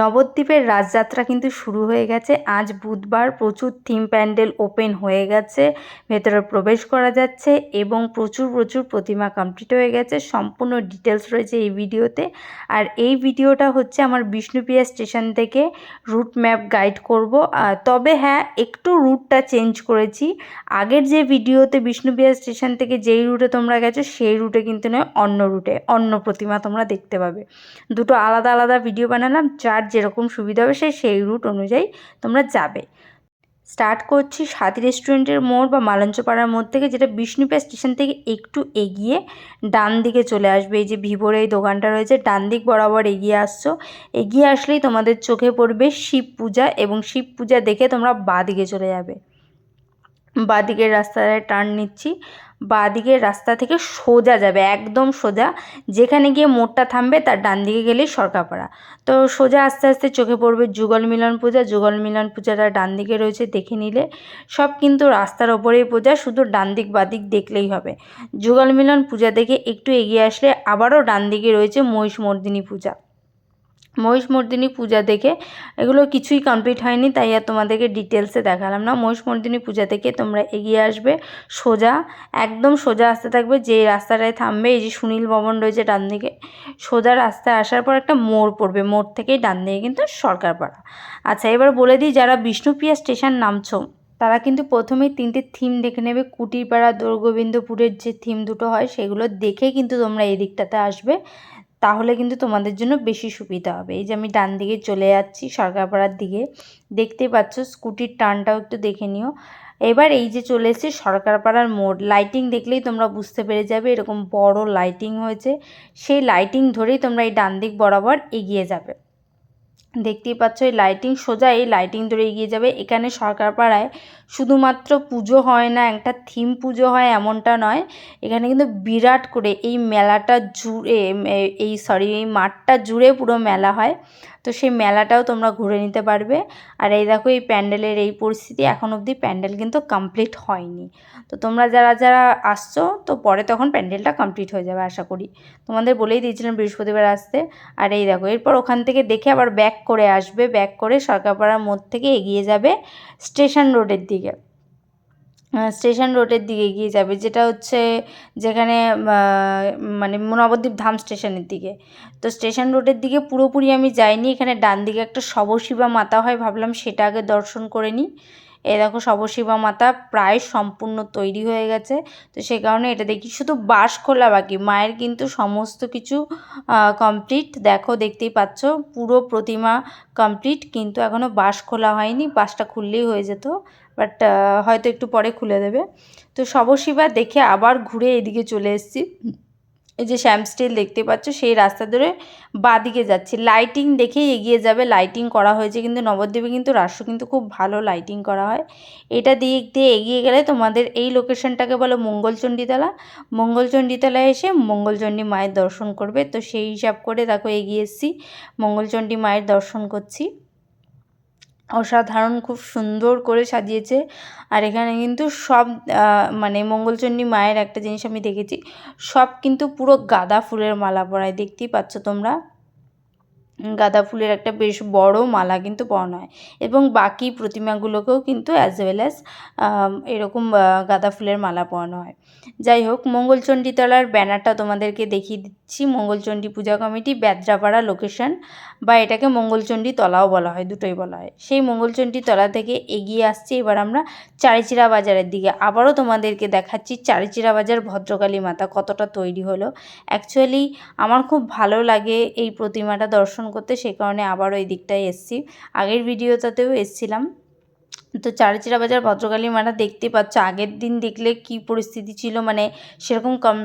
নবদ্বীপের রাজযাত্রা কিন্তু শুরু হয়ে গেছে। আজ বুধবার প্রচুর থিম প্যান্ডেল ওপেন হয়ে গেছে, ভেতরে প্রবেশ করা যাচ্ছে এবং প্রচুর প্রচুর প্রতিমা কমপ্লিট হয়ে গেছে। সম্পূর্ণ ডিটেলস রয়েছে এই ভিডিওতে। আর এই ভিডিওটা হচ্ছে আমার বিষ্ণুপ্রিয়া স্টেশন থেকে রুট ম্যাপ গাইড করব। তবে হ্যাঁ একটু রুটটা চেঞ্জ করেছি। আগের যে ভিডিওতে বিষ্ণুপ্রিয়া স্টেশন থেকে যেই রুটে তোমরা গেছো, সেই রুটে কিন্তু নয়, অন্য রুটে, অন্য প্রতিমা তোমরা দেখতে পাবে। দুটো আলাদা আলাদা ভিডিও বানালাম যার যেরকম সুবিধা হবে সে সেই রুট অনুযায়ী তোমরা যাবে। স্টার্ট করছি সাথী রেস্টুরেন্টের মোড় বা মালঞ্চপাড়ার মোড় থেকে, যেটা বিষ্ণুপ্রিয়া স্টেশন থেকে একটু এগিয়ে ডান দিকে চলে আসবে। এই যে ভিভোর এই দোকানটা রয়েছে, ডান দিক বরাবর এগিয়ে আসছো। এগিয়ে আসলেই তোমাদের চোখে পড়বে শিব পূজা এবং শিব পূজা দেখে তোমরা বাঁ দিকে চলে যাবে। বাঁ দিকের রাস্তায় টার্ন নিচ্ছি। বাঁ দিকের রাস্তা থেকে সোজা যাবে, একদম সোজা। যেখানে গিয়ে মোড়টা থামবে, তার ডান দিকে গেলেই সরকারপাড়া তো সোজা আস্তে আস্তে চোখে পড়বে যুগল মিলন পূজা। যুগল মিলন পূজাটা ডান দিকে রয়েছে, দেখে নিলে। সব কিন্তু রাস্তার ওপরেই পূজা, শুধু ডান দিক বাদিক দেখলেই হবে। যুগল মিলন পূজা দেখে একটু এগিয়ে আসলে আবারও ডান দিকে রয়েছে মহিষমর্দিনী পূজা। মহিষমর্দিনী পূজা দেখে এগুলো কিছুই কমপ্লিট হয়নি, তাই আর তোমাদেরকে ডিটেলসে দেখালাম না। মহিষমর্দিনী পূজা থেকে তোমরা এগিয়ে আসবে, সোজা, একদম সোজা আসতে থাকবে যে রাস্তাটায় থামবে, এই যে সুনীল ভবন রয়েছে ডান দিকে, সোজা রাস্তায় আসার পর একটা মোড় পড়বে, মোড় থেকেই ডান দিকে কিন্তু সরকারপাড়া। আচ্ছা এবার বলে দিই, যারা বিষ্ণুপ্রিয়া স্টেশন নামছো, তারা কিন্তু প্রথমেই তিনটে থিম দেখে নেবে, কুটিরপাড়া দৌড়গোবিন্দপুরের যে থিম দুটো হয়, সেগুলো দেখে কিন্তু তোমরা এই দিকটাতে আসবে। তাহলে কিন্তু তোমাদের জন্য বেশি সুবিধা হবে। এই যে আমি ডান দিকে চলে যাচ্ছি সরকারপাড়ার দিকে। দেখতেই পাচ্ছ স্কুটির টানটাও একটু দেখে নিও। এবার এই যে চলে এসেছে সরকারপাড়ার মোড়। লাইটিং দেখলেই তোমরা বুঝতে পেরে যাবে এরকম বড় লাইটিং হয়েছে। সেই লাইটিং ধরেই তোমরা এই ডান দিক বরাবর এগিয়ে যাবে। দেখতেই পাচ্ছ, এই লাইটিং সোজা, এই লাইটিং ধরে এগিয়ে যাবে। এখানে সরকার পাড়ায় শুধুমাত্র পুজো হয় না, একটা থিম পুজো হয় এমনটা নয়। এখানে কিন্তু বিরাট করে এই মেলাটা জুড়ে এই সরি এই মাঠটা জুড়ে পুরো মেলা হয়। তো সেই মেলাটাও তোমরা ঘুরে নিতে পারবে। আর এই দেখো, এই প্যান্ডেলের এই পরিস্থিতি এখন অবধি প্যান্ডেল কিন্তু কমপ্লিট হয়নি। তো তোমরা যারা যারা আসছো, তো পরে তখন প্যান্ডেলটা কমপ্লিট হয়ে যাবে, আশা করি। তোমাদের বলেই দিয়েছিলাম বৃহস্পতিবার আসতে। আর এই দেখো, এরপর ওখান থেকে দেখে আবার ব্যাক করে আসবে ব্যাক করে সরকারপাড়ার মোড় থেকে এগিয়ে যাবে স্টেশন রোডের দিকে। স্টেশন রোডের দিকে এগিয়ে যাবে, যেটা হচ্ছে যেখানে মানে নবদ্বীপ ধাম স্টেশনের দিকে। তো স্টেশন রোডের দিকে পুরোপুরি আমি যাইনি, এখানে ডান দিকে একটা শবশিবা মাতা হয়, ভাবলাম সেটা আগে দর্শন করে নিই। এ দেখো শবশিবা মাতা প্রায় সম্পূর্ণ তৈরি হয়ে গেছে। তো সে কারণে এটা দেখি শুধু বাঁশ খোলা বাকি, মায়ের কিন্তু সমস্ত কিছু কমপ্লিট দেখো, দেখতেই পাচ্ছ, পুরো প্রতিমা কমপ্লিট কিন্তু এখনও বাঁশ খোলা হয়নি বাঁশটা খুললেই হয়ে যেত বাট হয়তো একটু পরে খুলে দেবে। তো শবশিবা দেখে আবার ঘুরে এদিকে চলে এসেছি। এই যে শ্যাম স্টিল দেখতে পাচ্ছ, সেই রাস্তা ধরে বাদিকে যাচ্ছি। লাইটিং দেখেই এগিয়ে যাবে। লাইটিং করা হয়েছে কিন্তু নবদ্বীপে কিন্তু রাষ্ট্র কিন্তু খুব ভালো লাইটিং করা হয়। এটা দিক দিয়ে এগিয়ে গেলে তোমাদের এই লোকেশনটাকে বলো মঙ্গলচণ্ডীতলা। মঙ্গলচণ্ডীতলায় এসে মঙ্গলচণ্ডী মায়ের দর্শন করবে। তো সেই হিসাব করে দেখো এগিয়ে এসেছি। মঙ্গলচণ্ডী মায়ের দর্শন করছি। অসাধারণ, খুব সুন্দর করে সাজিয়েছে। আর এখানে কিন্তু সব মানে মঙ্গলচণ্ডী মায়ের একটা জিনিস আমি দেখেছি। সব কিন্তু পুরো গাঁদা ফুলের মালা পরায়, দেখতেই পাচ্ছ তোমরা? গাঁদা ফুলের একটা বেশ বড় মালা কিন্তু পরানো হয়। এবং বাকি প্রতিমাগুলোকেও কিন্তু অ্যাজ ওয়েল অ্যাজ এরকম গাঁদা ফুলের মালা পরানো হয়। যাই হোক মঙ্গলচণ্ডীতলার ব্যানারটা তোমাদেরকে দেখিয়ে দিচ্ছি। মঙ্গলচণ্ডী পূজা কমিটি, ব্যাদ্রাপাড়া লোকেশন বা এটাকে মঙ্গলচণ্ডী তলাও বলা হয়, দুটোই বলা হয়। সেই মঙ্গলচণ্ডী তলা থেকে এগিয়ে আসছি, এবার আমরা চারিচিরা বাজারের দিকে। আবারও তোমাদেরকে দেখাচ্ছি চারিচিরা বাজার ভদ্রকালী মাতা কতটা তৈরি হলো। অ্যাকচুয়ালি আমার খুব ভালো লাগে এই প্রতিমাটা দর্শন করতে, সে কারণে আবারও এই দিকটায় এসছি। আগের ভিডিওটাতেও এসছিলাম। তো চারচিরা বাজার ভদ্রকালী মেলা দেখতে পাচ্ছ। আগের দিন দেখলে কি পরিস্থিতি ছিল? মানে সেরকম কম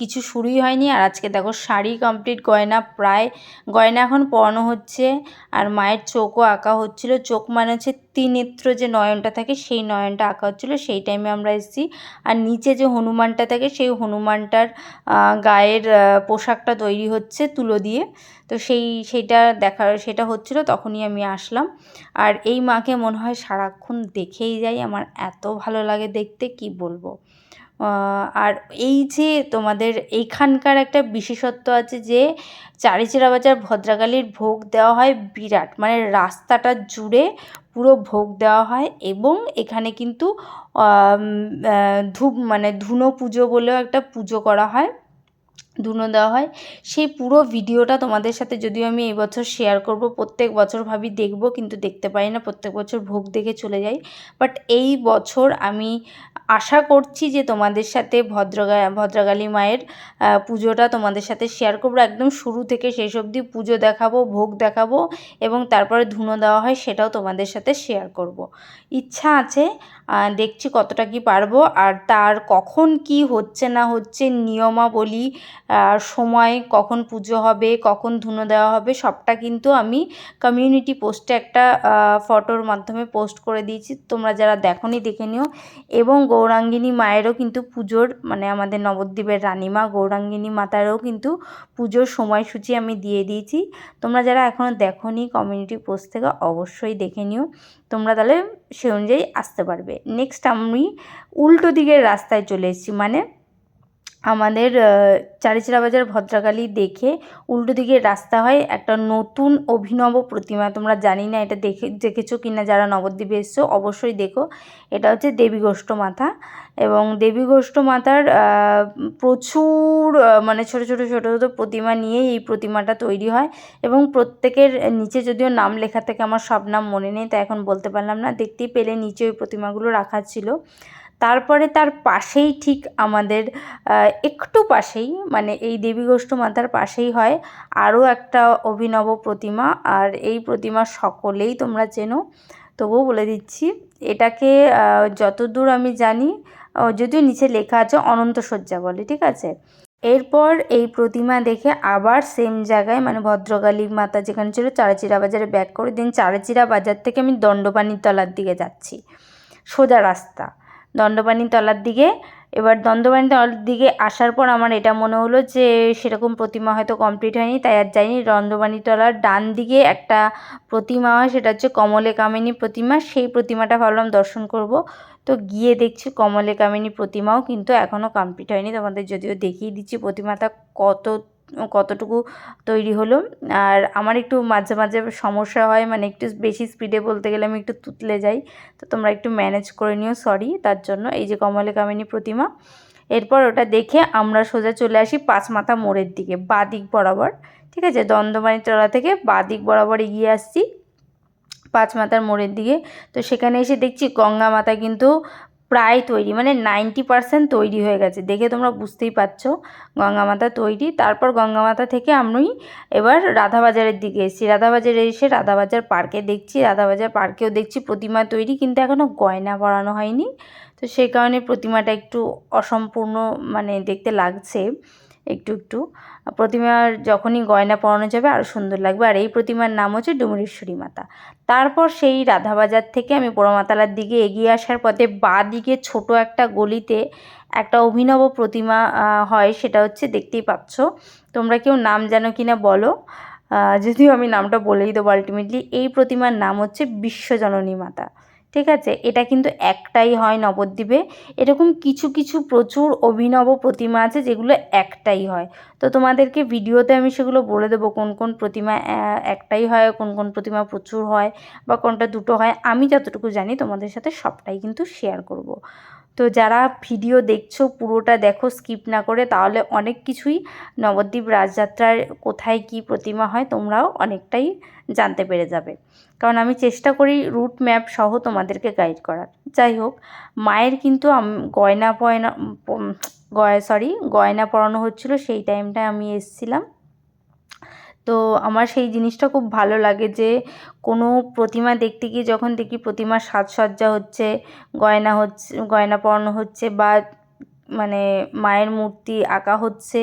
কিছু শুরুই হয়নি। আর আজকে দেখো শাড়ি কমপ্লিট গয়না প্রায় গয়না এখন পরানো হচ্ছে। আর মায়ের চোখও আঁকা হচ্ছিল। চোখ মানে হচ্ছে ত্রিনেত্র যে নয়নটা থাকে, সেই নয়নটা আঁকা হচ্ছিল। সেই টাইমে আমরা এসেছি। আর নিচে যে হনুমানটা থাকে, সেই হনুমানটার গায়ের পোশাকটা তৈরি হচ্ছে তুলো দিয়ে। তো সেই, সেইটা দেখা, সেটা হচ্ছিল, তখনই আমি আসলাম। আর এই মাকে মনে হয় সারাক্ষণ দেখেই যাই। আমার এত ভালো লাগে দেখতে, কি বলব? আর এই যে তোমাদের এইখানকার একটা বিশেষত্ব আছে যে, চারিচিরা বাজার ভদ্রাকালীর ভোগ দেওয়া হয় বিরাট। মানে রাস্তাটা জুড়ে পুরো ভোগ দেওয়া হয় এবং এখানে কিন্তু ধূপ মানে ধুনো পুজো বলেও একটা পুজো করা হয়। ধুনো দেওয়া হয়। সেই পুরো ভিডিওটা তোমাদের সাথে যদিও আমি এই বছর শেয়ার করব, প্রত্যেক বছর ভাবি দেখব কিন্তু দেখতে পারি না, প্রত্যেক বছর ভোগ দেখে চলে যাই। বাট এই বছর আমি আশা করছি যে তোমাদের সাথে ভদ্রগা, ভদ্রকালী মায়ের পুজোটা তোমাদের সাথে শেয়ার করব। একদম শুরু থেকে শেষ অবধি পুজো দেখাবো, ভোগ দেখাবো এবং তারপরে ধুনো দেওয়া হয় সেটাও তোমাদের সাথে শেয়ার করব। ইচ্ছা আছে দেখছি কতটা কি পারব আর তার কখন কি হচ্ছে না হচ্ছে নিয়মাবলী সময় কখন পুজো হবে, কখন ধুনো দেওয়া হবে, সবটা কিন্তু আমি কমিউনিটি পোস্টে একটা ফটোর মাধ্যমে পোস্ট করে দিয়েছি। তোমরা যারা দেখোনি, দেখে নিও। এবং গৌরাঙ্গিনী মায়েরও কিন্তু পুজোর মানে আমাদের নবদ্বীপের রানীমা গৌরাঙ্গিনী মাতারও কিন্তু পুজোর সময়সূচি আমি দিয়ে দিয়েছি। তোমরা যারা এখনও দেখোনি কমিউনিটি পোস্ট থেকে, অবশ্যই দেখে নিও। তোমরা তাহলে সে অনুযায়ী আসতে পারবে। নেক্সট আমি উল্টো দিকের রাস্তায় চলে এসেছি মানে আমাদের চারিচিরা বাজার ভদ্রকালী দেখে উল্টো দিকে রাস্তা হয় একটা নতুন অভিনব প্রতিমা। তোমরা জানি না এটা দেখে, দেখেছ কি না যারা নবদ্বীপে এসছো, অবশ্যই দেখো। এটা হচ্ছে দেবী গোষ্ঠ মাথা এবং দেবী গোষ্ঠ মাতার প্রচুর মানে ছোট ছোট ছোট ছোট প্রতিমা নিয়েই এই প্রতিমাটা তৈরি হয় এবং প্রত্যেকের নিচে যদিও নাম লেখা থেকে, আমার সব নাম মনে নেই, তাই এখন বলতে পারলাম না। দেখতেই পেলে নিচে ওই প্রতিমাগুলো রাখা ছিল। তারপরে তার পাশেই ঠিক আমাদের একটু পাশেই মানে এই দেবী গোষ্ঠ মাতার পাশেই হয় আরও একটা অভিনব প্রতিমা। আর এই প্রতিমা সকলেই তোমরা চেনো। তবুও বলে দিচ্ছি, এটাকে যতদূর আমি জানি যদিও নিচে লেখা আছে অনন্ত শয্যা বলে, ঠিক আছে? এরপর এই প্রতিমা দেখে আবার সেম জায়গায় মানে ভদ্রকালী মাতা যেখানে ছিল চারাচিরা বাজারে ব্যাক করে দিন, চারাচিরা বাজার থেকে আমি দণ্ডপানির তলার দিকে যাচ্ছি। সোজা রাস্তা। দণ্ডপানি তলার দিকে। এবার দণ্ডপানি তলার দিকে আসার পর আমার এটা মনে হলো যে, সেরকম প্রতিমা হয়তো কমপ্লিট হয়নি, তাই আর যাইনি। দণ্ডপানি তলার ডান দিকে একটা প্রতিমা হয়, সেটা হচ্ছে কমলে কামিনী প্রতিমা। সেই প্রতিমাটা ভাবলাম দর্শন করব। তো গিয়ে দেখছি কমলে কামিনী প্রতিমাও কিন্তু এখনও কমপ্লিট হয়নি। তোমাদের যদিও দেখিয়ে দিচ্ছি, প্রতিমাটা কত কতটুকু তৈরি হলো। আর আমার একটু মাঝে মাঝে সমস্যা হয় মানে একটু বেশি স্পিডে বলতে গেলে আমি একটু তুতলে যাই। তো তোমরা একটু ম্যানেজ করে নিও সরি তার জন্য। এই যে কমলে কামিনী প্রতিমা, এরপর ওটা দেখে আমরা সোজা চলে আসি পাঁচ মাথা মোড়ের দিকে বা দিক বরাবর, ঠিক আছে? দন্দবাণী তলা থেকে বা দিক বরাবর এগিয়ে আসছি পাঁচ মাথার মোড়ের দিকে। তো সেখানে এসে দেখছি গঙ্গা মাতা কিন্তু প্রায় তৈরি মানে নাইনটি পারসেন্ট তৈরি হয়ে গেছে। দেখে তোমরা বুঝতেই পারছ গঙ্গামাতা তৈরি। তারপর গঙ্গামাতা থেকে আমি এবার রাধাবাজারের দিকে এসেছি। রাধাবাজারে এসে রাধাবাজার পার্কে দেখছি। রাধাবাজার পার্কেও দেখছি প্রতিমা তৈরি, কিন্তু এখনও গয়না পরানো হয়নি। তো সেই কারণে প্রতিমাটা একটু অসম্পূর্ণ মানে দেখতে লাগছে। একটু একটু। প্রতিমার যখনই গয়না পরানো যাবে আরও সুন্দর লাগবে। আর এই প্রতিমার নাম হচ্ছে ডুমুরেশ্বরী মাতা। তারপর সেই রাধাবাজার থেকে আমি পোড়ামাতালার দিকে এগিয়ে আসার পথে বা দিকে ছোট একটা গলিতে একটা অভিনব প্রতিমা হয় সেটা হচ্ছে দেখতেই পাচ্ছ। তোমরা কেউ নাম জানো কি না বলো যদিও আমি নামটা বলেই দেবো আলটিমেটলি এই প্রতিমার নাম হচ্ছে বিশ্বজননী মাতা। ঠিক আছে? এটা কিন্তু একটাই হয় নবদ্বীপে। এরকম কিছু কিছু প্রচুর অভিনব প্রতিমা আছে যেগুলো একটাই হয়। তো তোমাদেরকে ভিডিওতে আমি সেগুলো বলে দেবো, কোন কোন প্রতিমা একটাই হয়, কোন কোন প্রতিমা প্রচুর হয় বা কোনটা দুটো হয়। আমি যতটুকু জানি তোমাদের সাথে সবটাই কিন্তু শেয়ার করব। তো যারা ভিডিও দেখছ পুরোটা দেখো স্কিপ না করে, তাহলে অনেক কিছুই নবদ্বীপ রাজযাত্রার কোথায় কি প্রতিমা হয় তোমরাও অনেকটাই জানতে পেরে যাবে। কারণ আমি চেষ্টা করি রুট ম্যাপ সহ তোমাদেরকে গাইড করার। যাই হোক, মায়ের কিন্তু গয়না পয়না গয় সরি গয়না পরানো হচ্ছিল, সেই টাইমটায় আমি এসছিলাম। তো আমার সেই জিনিসটা খুব ভালো লাগে যে কোনো প্রতিমা দেখতে গিয়ে যখন দেখি প্রতিমার সাজসজ্জা হচ্ছে, গয়না হচ্ছে, গয়না পরানো হচ্ছে বা মানে মায়ের মূর্তি আঁকা হচ্ছে,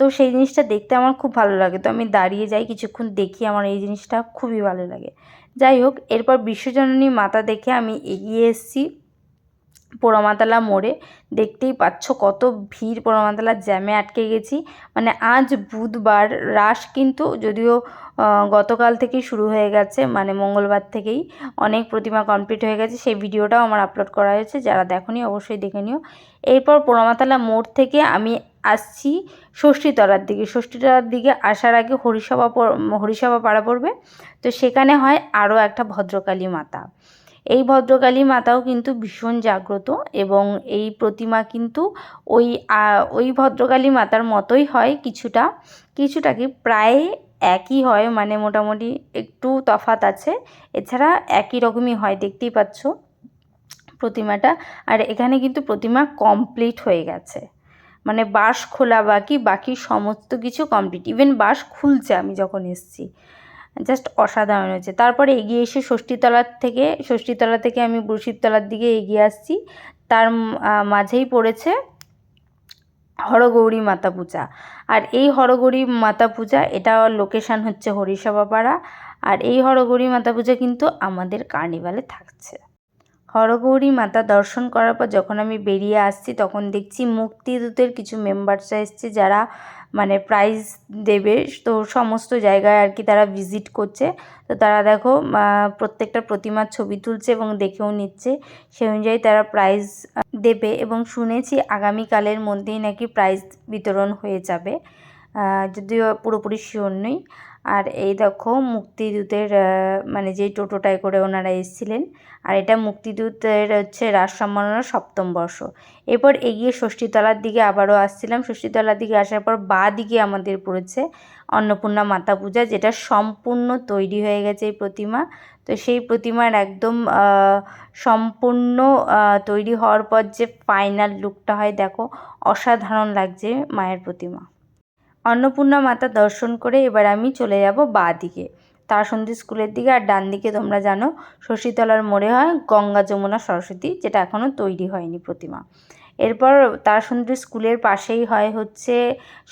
তো সেই জিনিসটা দেখতে আমার খুব ভালো লাগে। তো আমি দাঁড়িয়ে যাই, কিছুক্ষণ দেখি আমার এই জিনিসটা খুবই ভালো লাগে। যাই হোক, এরপর বিশ্বজননী মাতা দেখে আমি এগিয়ে এসেছি। পোড়ামাতলা মোড়ে দেখতেই পাচ্ছ কত ভিড় পোড়ামাতলার জ্যামে আটকে গেছি। মানে আজ বুধবার রাস কিন্তু যদিও গতকাল থেকেই শুরু হয়ে গেছে মানে মঙ্গলবার থেকেই অনেক প্রতিমা কমপ্লিট হয়ে গেছে। সেই ভিডিওটাও আমার আপলোড করা হয়েছে, যারা দেখোনি অবশ্যই দেখে নিও। এরপর পোড়ামাতলা মোড় থেকে আমি আসছি ষষ্ঠীতলার দিকে। ষষ্ঠীতলার দিকে আসার আগে হরিসভা হরিসভা পাড়া পড়বে। তো সেখানে হয় আরও একটা ভদ্রকালী মাতা। এই ভদ্রকালী মাতাও কিন্তু ভীষণ জাগ্রত এবং এই প্রতিমা কিন্তু ওই ওই ভদ্রকালী মাতার মতোই হয় কিছুটা। কিছুটা কি প্রায় একই হয় মানে মোটামুটি একটু তফাত আছে। এছাড়া একই রকমই হয়, দেখতেই পাচ্ছ প্রতিমাটা। আর এখানে কিন্তু প্রতিমা কমপ্লিট হয়ে গেছে। মানে বাঁশ খোলা বাকি বাকি সমস্ত কিছু কমপ্লিট ইভেন বাঁশ খুলছে আমি যখন এসছি। জাস্ট অসাধারণ হয়েছে। তারপরে এগিয়ে এসে ষষ্ঠীতলার থেকে, ষষ্ঠীতলা থেকে আমি বুড়শিবতলার দিকে এগিয়ে আসছি। তার মাঝেই পড়েছে হরগৌরী মাতা পূজা। আর এই হরগৌরী মাতা পূজা, এটা লোকেশান হচ্ছে হরিসভাপাড়া। আর এই হরগৌরী মাতা পূজা কিন্তু আমাদের কার্নিভালে থাকছে। হরগৌরী মাতা দর্শন করার পর যখন আমি বেরিয়ে আসছি, তখন দেখছি মুক্তিদূতের কিছু মেম্বার্সরা এসছে যারা মানে প্রাইজ দেবে। তো সমস্ত জায়গায় আর কি তারা ভিজিট করছে। তো তারা দেখো প্রত্যেকটা প্রতিমার ছবি তুলছে এবং দেখেও নিচ্ছে। সেই অনুযায়ী তারা প্রাইজ দেবে এবং শুনেছি আগামীকালের মধ্যেই নাকি প্রাইজ বিতরণ হয়ে যাবে। যদিও পুরোপুরি শিওর নই। আর এই দেখো মুক্তিদূতের মানে যেই টোটোটায় করে ওনারা এসেছিলেন। আর এটা মুক্তিদূতের হচ্ছে রাস সম্মাননার সপ্তম বর্ষ। এরপর এগিয়ে ষষ্ঠীতলার দিকে আবারও আসছিলাম। ষষ্ঠীতলার দিকে আসার পর বা দিকে আমাদের পড়েছে অন্নপূর্ণা মাতা পূজা, যেটা সম্পূর্ণ তৈরি হয়ে গেছে এই প্রতিমা। তো সেই প্রতিমার একদম সম্পূর্ণ তৈরি হওয়ার পর যে ফাইনাল লুকটা হয়, দেখো অসাধারণ লাগছে মায়ের প্রতিমা। অন্নপূর্ণা মাতা দর্শন করে এবার আমি চলে যাব বা দিকে। তারাসন্ধি স্কুলের দিকে আর ডান দিকে তোমরা জানো, শশীতলার মোড়ে হয় গঙ্গা যমুনা সরস্বতী, যেটা এখনও তৈরি হয়নি প্রতিমা। এরপর তারাসন্ধি স্কুলের পাশেই হয় হচ্ছে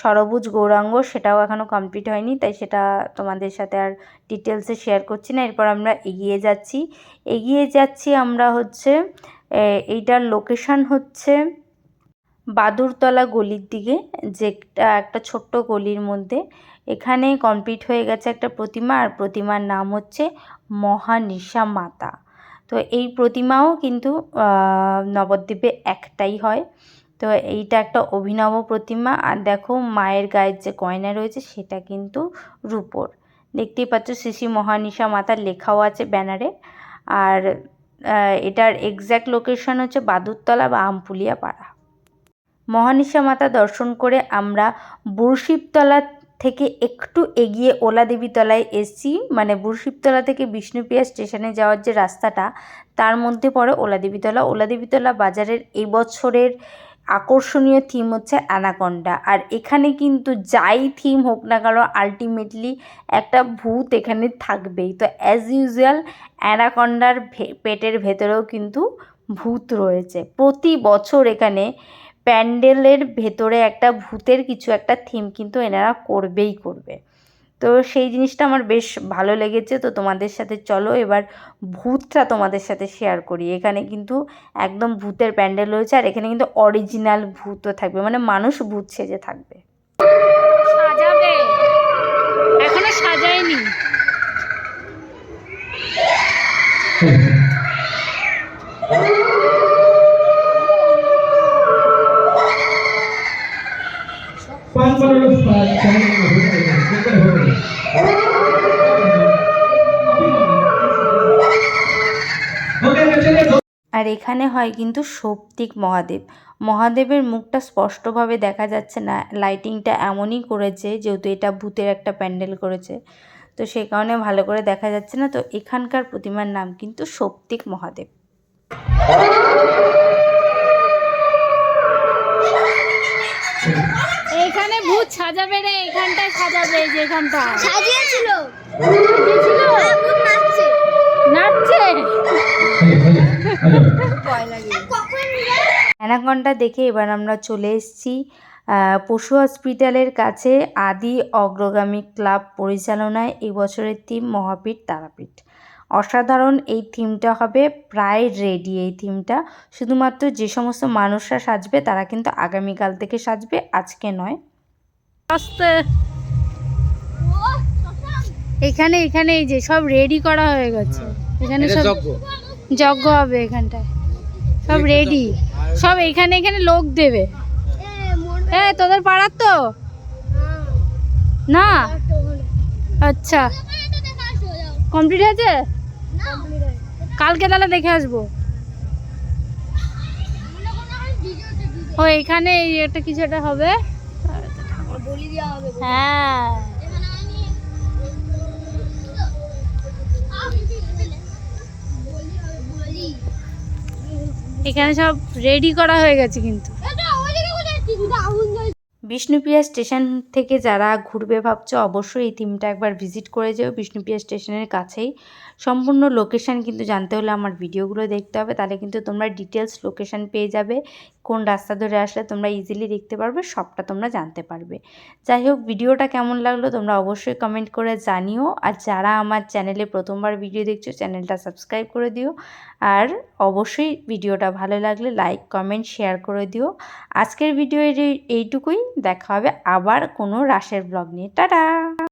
সরবুজ গৌরাঙ্গ, সেটাও এখনও কমপ্লিট হয়নি, তাই সেটা তোমাদের সাথে আর ডিটেলসে শেয়ার করছি না। এরপর আমরা এগিয়ে যাচ্ছি। এগিয়ে যাচ্ছি আমরা হচ্ছে এইটার লোকেশান হচ্ছে বাদুরতলা গলির দিকে যেটা একটা ছোট্ট গলির মধ্যে। এখানে কমপ্লিট হয়ে গেছে একটা প্রতিমা, আর প্রতিমার নাম হচ্ছে মহানিশা মাতা। তো এই প্রতিমাও কিন্তু নবদ্বীপে একটাই হয়। তো এইটা একটা অভিনব প্রতিমা। আর দেখো, মায়ের গায়ের যে গয়না রয়েছে, সেটা কিন্তু রূপোর। দেখতেই পাচ্ছ, শ্রী মহানিশা মাতার লেখাও আছে ব্যানারে। আর এটার এক্স্যাক্ট লোকেশন হচ্ছে বাদুরতলা বা আমপুলিয়া পাড়া মহানিশা মাতা দর্শন করে আমরা বুড়শিবতলা থেকে একটু এগিয়ে ওলাদেবী তলায় এসছি। মানে বুড়শিবতলা থেকে বিষ্ণুপ্রিয়া স্টেশনে যাওয়ার যে রাস্তাটা, তার মধ্যে পড়ে ওলাদেবীতলা। ওলাদেবীতলা বাজারের এবছরের আকর্ষণীয় থিম হচ্ছে অ্যানাকন্ডা আর এখানে কিন্তু যাই থিম হোক না কেন আলটিমেটলি একটা ভূত এখানে থাকবেই। তো অ্যাজ ইউজুয়াল অ্যানাকন্ডার পেটের ভেতরেও কিন্তু ভূত রয়েছে। প্রতি বছর এখানে প্যান্ডেলের ভেতরে একটা ভূতের কিছু একটা থিম কিন্তু এনারা করবেই করবে। তো সেই জিনিসটা আমার বেশ ভালো লেগেছে। তো তোমাদের সাথে চলো এবার ভূতটা তোমাদের সাথে শেয়ার করি। এখানে কিন্তু একদম ভূতের প্যান্ডেল রয়েছে আর এখানে কিন্তু অরিজিনাল ভূতও থাকবে। মানে মানুষ ভূত সেজে থাকবে। সাজাবে। এখনও সাজায়নি। আর এখানে হয় কিন্তু সৌপ্তিক মহাদেব। মহাদেবের মুখটা স্পষ্টভাবে দেখা যাচ্ছে না লাইটিংটা এমনই করেছে যেহেতু এটা ভূতের একটা প্যান্ডেল করেছে। তো সেই কারণে ভালো করে দেখা যাচ্ছে না তো এখানকার প্রতিমার নাম কিন্তু সৌপ্তিক মহাদেব। এখানে ভূত সাজাবে রে এখানটায় সাজাবে এই যে এখানটা সাজিয়েছিল। সাজিয়েছিল? হ্যাঁ, ভূত নাচছে। নাচছে। অ্যানাকন্ডা দেখে এবার আমরা চলে এসেছি পশু হসপিটালের কাছে আদি অগ্রগামী ক্লাব পরিচালনায় এই বছরের থিম মহাপীঠ তারাপীঠ। অসাধারণ এই থিমটা হবে প্রায় রেডি এই থিমটা। শুধুমাত্র যে সমস্ত মানুষরা সাজবে তারা কিন্তু আগামীকাল থেকে সাজবে আজকে নয়। আস্তে। এখানে এখানে এই যে সব রেডি করা হয়ে গেছে। এখানে সব যজ্ঞ। হবে এখানটায়। সব রেডি সব এখানে এখানে লোক দেবে। এ তোদের পাড়ার তো? না? আচ্ছা। কমপ্লিট হয়েছে? কালকে তাহলে দেখে আসব। ও এখানে এই একটা কিছু একটা হবে। বলি দেওয়া হবে। হ্যাঁ। এখানে সব রেডি করা হয়ে গেছে কিন্তু। বিষ্ণুপ্রিয়া স্টেশন থেকে যারা ঘুরবে ভাবছ, অবশ্যই এই থিমটা একবার ভিজিট করে যেও বিষ্ণুপ্রিয়া স্টেশনের কাছেই। সম্পূর্ণ লোকেশান কিন্তু জানতে হলে আমার ভিডিওগুলো দেখতে হবে, তাহলে কিন্তু তোমরা ডিটেলস লোকেশান পেয়ে যাবে, কোন রাস্তা ধরে আসলে তোমরা ইজিলি দেখতে পারবে, সবটা তোমরা জানতে পারবে। যাই হোক, ভিডিওটা কেমন লাগল তোমরা অবশ্যই কমেন্ট করে জানিও, আর যারা আমার চ্যানেলে প্রথমবার ভিডিও দেখছ চ্যানেলটা সাবস্ক্রাইব করে দিও, আর অবশ্যই ভিডিওটা ভালো লাগলে লাইক কমেন্ট শেয়ার করে দিও। আজকের ভিডিও এইটুকুই। দেখা হবে আবার কোনো রাশের ব্লগ নিয়ে। টাটা!